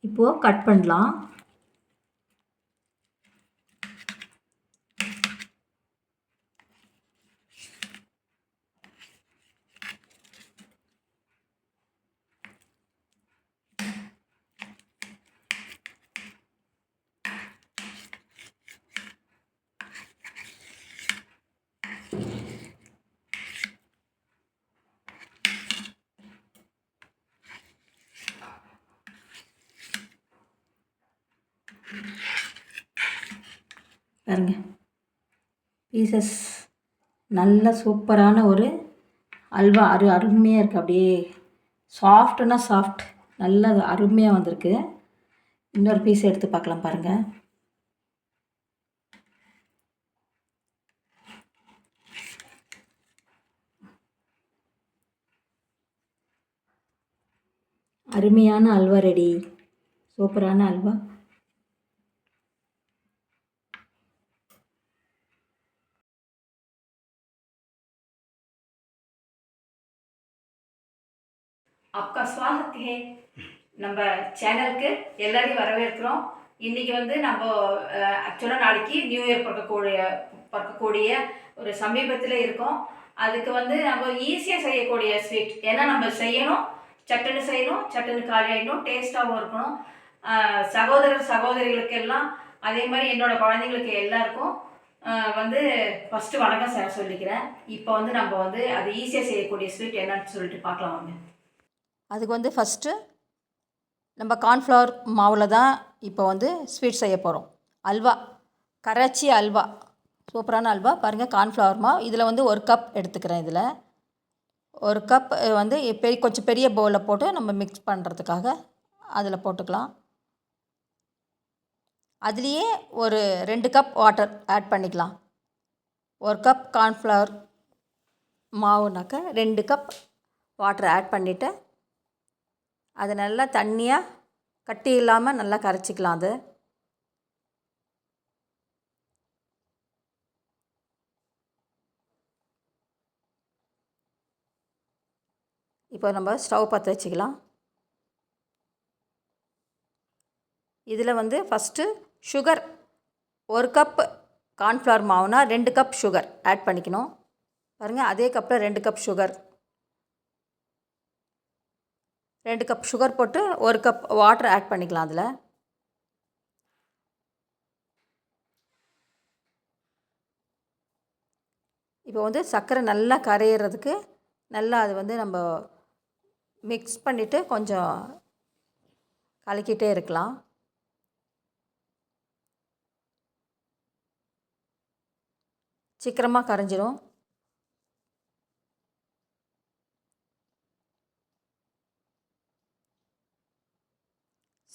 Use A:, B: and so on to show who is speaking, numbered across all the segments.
A: இப்போது கட் பண்ணலாம். பாருங்க. பீசஸ் நல்ல சூப்பரான ஒரு அல்வா. அரு அருமையாக இருக்குது அப்படியே சாஃப்ட்னா சாஃப்ட் நல்ல அருமையாக வந்திருக்கு. இன்னொரு பீஸ் எடுத்து பார்க்கலாம் பாருங்கள் அருமையான அல்வா ரெடி சூப்பரான அல்வா.
B: आपका स्वागत है நம்ம சேனலுக்கு எல்லாரையும் வரவேற்கிறோம் இன்னைக்கு வந்து நம்ம ஆக்சுவலாக நாளைக்கு நியூ இயர் பிறக்கக்கூடிய பிறக்கக்கூடிய ஒரு சமீபத்தில் இருக்கோம் அதுக்கு வந்து நம்ம ஈஸியாக செய்யக்கூடிய ஸ்வீட் ஏன்னா நம்ம செய்யணும் சட்டுன்னு செய்யணும் சட்டுன்னு காலியாயிடணும் டேஸ்ட்டாகவும் இருக்கணும் அஹ், சகோதரர் சகோதரிகளுக்கு எல்லாம் அதே மாதிரி என்னோட குழந்தைங்களுக்கு எல்லாருக்கும் அஹ், வந்து ஃபஸ்ட்டு வணக்கம் சார் சொல்லிக்கிறேன் இப்போ வந்து நம்ம வந்து அது ஈஸியாக செய்யக்கூடிய ஸ்வீட் என்னன்னு சொல்லிட்டு பார்க்கலாம் வாங்க
A: அதுக்கு வந்து ஃபஸ்ட்டு நம்ம கார்ன்ஃப்ளவர் மாவில் தான் இப்போ வந்து ஸ்வீட் செய்ய போகிறோம் அல்வா கராச்சி அல்வா சூப்பரான அல்வா. பாருங்கள் கார்ன்ஃப்ளவர் மாவு. இதில் வந்து ஒரு கப் எடுத்துக்கிறேன் இதில். ஒரு கப் வந்து பெரிய கொஞ்சம் பெரிய பவுலில் போட்டு நம்ம மிக்ஸ் பண்ணுறதுக்காக அதில் போட்டுக்கலாம். அதுலேயே ஒரு ரெண்டு கப் வாட்டர் ஆட் பண்ணிக்கலாம். ஒரு கப் கார்ன்ஃப்ளவர் மாவுனாக்க ரெண்டு கப் வாட்டர் ஆட் பண்ணிவிட்டு அது நல்லா தண்ணியாக கட்டி இல்லாமல் நல்லா கரைச்சிக்கலாம் அது. இப்போ நம்ம ஸ்டவ் பற்ற வச்சுக்கலாம். இதில் வந்து ஃபஸ்ட்டு சுகர் ஒரு கப் கார்ன்ஃப்ளவர் மாவுனா ரெண்டு கப் சுகர் ஆட் பண்ணிக்கணும். பாருங்கள் அதே கப்பில் ரெண்டு கப் சுகர் ரெண்டு கப் சுகர் போட்டு ஒரு கப் வாட்டர் ஆட் பண்ணிக்கலாம் அதில். இப்போ வந்து சர்க்கரை நல்லா கரையிறதுக்கு நல்லா அது வந்து நம்ம மிக்ஸ் பண்ணிவிட்டு கொஞ்சம் கலக்கிட்டே இருக்கலாம். சீக்கிரமாக கரைஞ்சிரும்.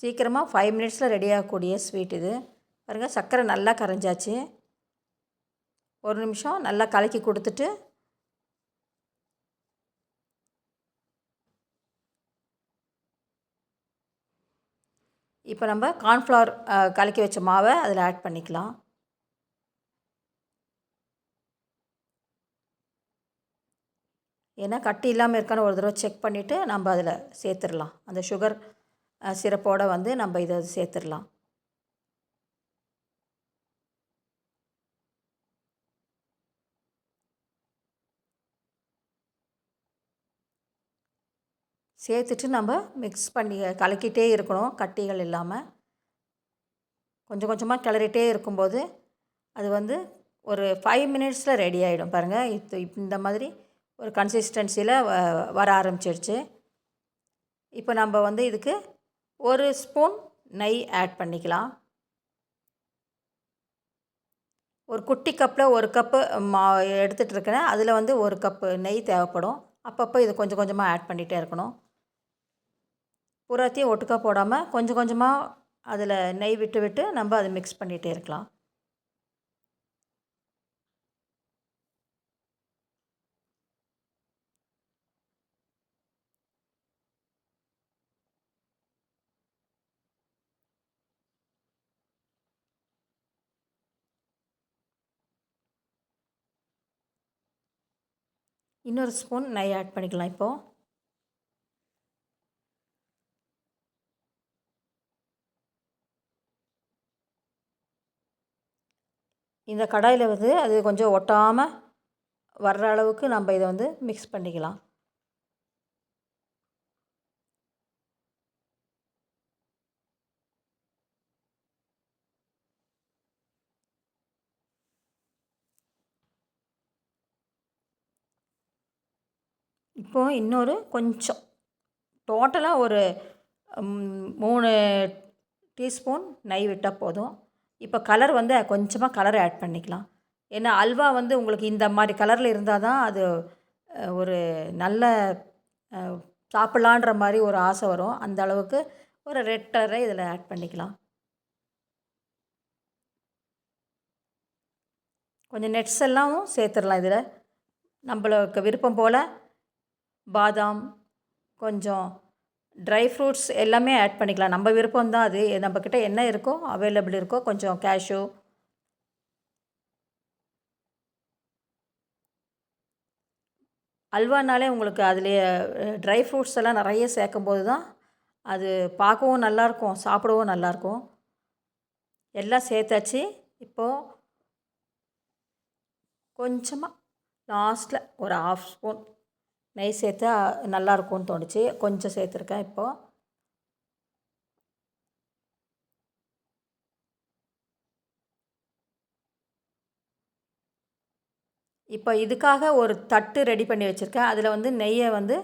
A: சீக்கிரமாக ஃபைவ் மினிட்ஸில் ரெடி ஆகக்கூடிய ஸ்வீட் இது. பாருங்கள் சர்க்கரை நல்லா கரைஞ்சாச்சு. ஒரு நிமிஷம் நல்லா கலக்கி கொடுத்துட்டு இப்போ நம்ம கார்ன்ஃப்ளவர் கலக்கி வச்ச மாவை அதில் ஆட் பண்ணிக்கலாம். ஏன்னா கட்டி இல்லாமல் இருக்கான்னு ஒரு தடவை செக் பண்ணிவிட்டு நம்ம அதில் சேர்த்துடலாம். அந்த சுகர் சிறப்போடு வந்து நம்ம இதை சேர்த்துடலாம் சேர்த்துட்டு நம்ம மிக்ஸ் பண்ணி கலக்கிட்டே இருக்கணும் கட்டிகள் இல்லாமல் கொஞ்சம் கொஞ்சமாக கிளறிட்டே இருக்கும்போது அது வந்து ஒரு ஃபைவ் மினிட்ஸில் ரெடி ஆகிடும் பாருங்கள் இது இந்த மாதிரி ஒரு கன்சிஸ்டன்சியில் வர ஆரம்பிச்சிடுச்சு இப்போ நம்ம வந்து இதுக்கு ஒரு ஸ்பூன் நெய் ஆட் பண்ணிக்கலாம். ஒரு குட்டி கப்பில் ஒரு கப்பு மா எடுத்துகிட்டு இருக்கிறேன் அதில் வந்து ஒரு கப்பு நெய் தேவைப்படும். அப்பப்போ இது கொஞ்சம் கொஞ்சமாக ஆட் பண்ணிகிட்டே இருக்கணும். பூராத்தையும் ஒட்டுக்கா போடாமல் கொஞ்சம் கொஞ்சமாக அதில் நெய் விட்டு விட்டு நம்ம அதை மிக்ஸ் பண்ணிகிட்டே இருக்கலாம். இன்னொரு ஸ்பூன் நெய் ஆட் பண்ணிக்கலாம் இப்போது இந்த கடாயில் வந்து அது கொஞ்சம் ஒட்டாமல் வர்ற அளவுக்கு நம்ம இதை வந்து மிக்ஸ் பண்ணிக்கலாம். இப்போ இன்னொரு கொஞ்சம். டோட்டலாக ஒரு மூணு டீஸ்பூன் நெய் விட்டால் போதும். இப்போ கலர் வந்து கொஞ்சமாக கலர் ஆட் பண்ணிக்கலாம். ஏன்னா அல்வா வந்து உங்களுக்கு இந்த மாதிரி கலரில் இருந்தால் தான் அது ஒரு நல்ல சாப்பிட்லான்ற மாதிரி ஒரு ஆசை வரும். அந்த அளவுக்கு ஒரு ரெட் கலரை இதில் ஆட் பண்ணிக்கலாம். கொஞ்சம் நெட்ஸ் எல்லாம் சேர்த்துடலாம் இதில். நம்மளுக்கு விருப்பம் போல் பாதாம் கொஞ்சம் ட்ரை ஃப்ரூட்ஸ் எல்லாமே ஆட் பண்ணிக்கலாம். நம்ம விருப்பம் தான் அது. நம்மக்கிட்ட என்ன இருக்கோ அவைலபிள் இருக்கோ கொஞ்சம் கேஷ்யூ அல்வானாலே உங்களுக்கு அதுலேயே ட்ரை ஃப்ரூட்ஸ் எல்லாம் நிறைய சேர்க்கும்போது தான் அது பார்க்கவும் நல்லாயிருக்கும் சாப்பிடவும் நல்லாயிருக்கும். எல்லாம் சேர்த்தாச்சு. இப்போது கொஞ்சமாக லாஸ்ட்டில் ஒரு ஆஃப் ஸ்பூன் நெய் சேர்த்தா நல்லாயிருக்கும்னு தோணுச்சு. கொஞ்சம் சேர்த்துருக்கேன் இப்போது இப்போ இதுக்காக ஒரு தட்டு ரெடி பண்ணி வச்சுருக்கேன். அதில் வந்து நெய்யை வந்து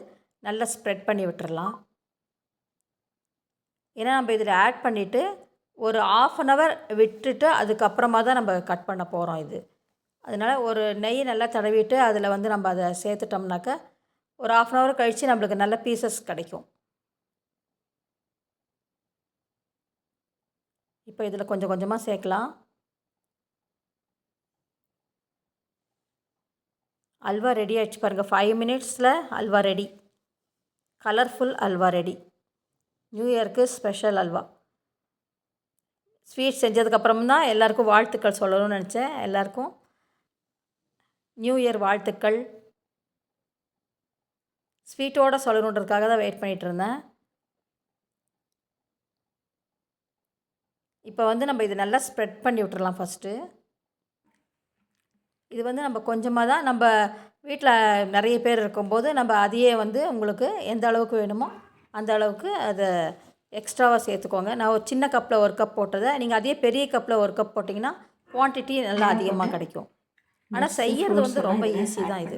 A: நல்லா ஸ்ப்ரெட் பண்ணி விட்டுறலாம். ஏன்னா நம்ம இதில் ஆட் பண்ணிவிட்டு ஒரு ஆஃப் அன் ஹவர் விட்டுட்டு அதுக்கப்புறமா தான் நம்ம கட் பண்ண போகிறோம் இது. அதனால் ஒரு நெய் நல்லா தடவிட்டு அதில் வந்து நம்ம அதை சேர்த்துட்டோம்னாக்கா ஒரு ஆஃப் அன் ஹவர் கழித்து நம்மளுக்கு நல்ல பீசஸ் கிடைக்கும். இப்போ இதில் கொஞ்சம் கொஞ்சமாக சேர்க்கலாம். அல்வா ரெடி ஆகிடுச்சு பாருங்கள் ஃபைவ் மினிட்ஸில் halwa ready colourful halwa ready new இயர்க்கு ஸ்பெஷல் அல்வா. ஸ்வீட் செஞ்சதுக்கப்புறம் தான் எல்லாருக்கும் வாழ்த்துக்கள் சொல்லணும்னு நினச்சேன். எல்லாருக்கும் நியூ இயர் வாழ்த்துக்கள். ஸ்வீட்டோடு சொல்லணுன்றதுக்காக தான் வெயிட் பண்ணிகிட்டு இருந்தேன் இப்போ வந்து நம்ம இது நல்லா ஸ்ப்ரெட் பண்ணி விட்டுறலாம் ஃபஸ்ட்டு இது வந்து நம்ம கொஞ்சமாக தான் நம்ம வீட்டில் நிறைய பேர் இருக்கும்போது நம்ம அதையே வந்து உங்களுக்கு எந்த அளவுக்கு வேணுமோ அந்த அளவுக்கு அதை எக்ஸ்ட்ராவாக சேர்த்துக்கோங்க. நான் ஒரு சின்ன கப்பில் ஒரு கப் போட்டதை நீங்கள் அதே பெரிய கப்பில் ஒரு கப் போட்டிங்கன்னா குவான்டிட்டி நல்லா அதிகமாக கிடைக்கும். ஆனால் செய்யறது வந்து ரொம்ப ஈஸி தான் இது.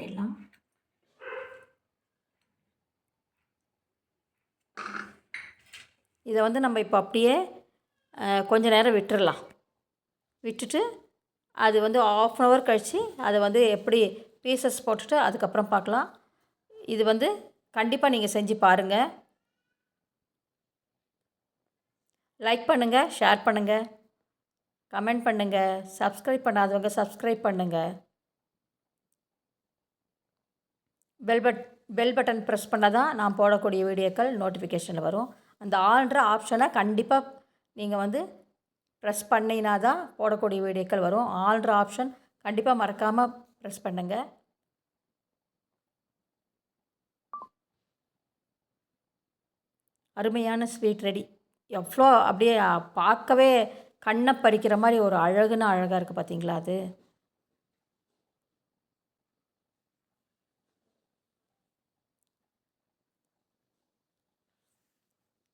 A: இதை வந்து நம்ம இப்போ அப்படியே கொஞ்சம் கொஞ்ச நேரம் விட்டுறலாம். விட்டுட்டு அது வந்து ஆஃப் அன் ஹவர் கழித்து அதை வந்து எப்படி பீசஸ் போட்டுட்டு அதுக்கப்புறம் பார்க்கலாம். இது வந்து கண்டிப்பாக நீங்கள் செஞ்சு பாருங்கள் லைக் பண்ணுங்கள் ஷேர் பண்ணுங்கள் கமெண்ட் பண்ணுங்கள் சப்ஸ்கிரைப் பண்ணாதவங்க சப்ஸ்கிரைப் பண்ணுங்கள் bell but bell button press பண்ணால் தான் நான் போடக்கூடிய வீடியோக்கள் நோட்டிஃபிகேஷனில் வரும். அந்த ஆள்ன்ற ஆப்ஷனை கண்டிப்பாக நீங்கள் வந்து ப்ரெஸ் பண்ணினா தான் போடக்கூடிய வீடியோக்கள் வரும். ஆள்ன்ற ஆப்ஷன் கண்டிப்பாக மறக்காமல் ப்ரெஸ் பண்ணுங்கள் அருமையான ஸ்வீட் ரெடி எவ்வளோ அப்படியே பார்க்கவே கண்ணை பறிக்கிற மாதிரி ஒரு அழகுன்னு அழகாக இருக்குது பார்த்தீங்களா அது?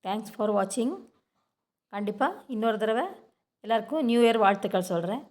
A: தேங்க்ஸ் ஃபார் வாட்சிங் கண்டிப்பாக இன்னொரு தடவை எல்லாருக்கும் நியூ இயர் வாழ்த்துக்கள் சொல்கிறேன்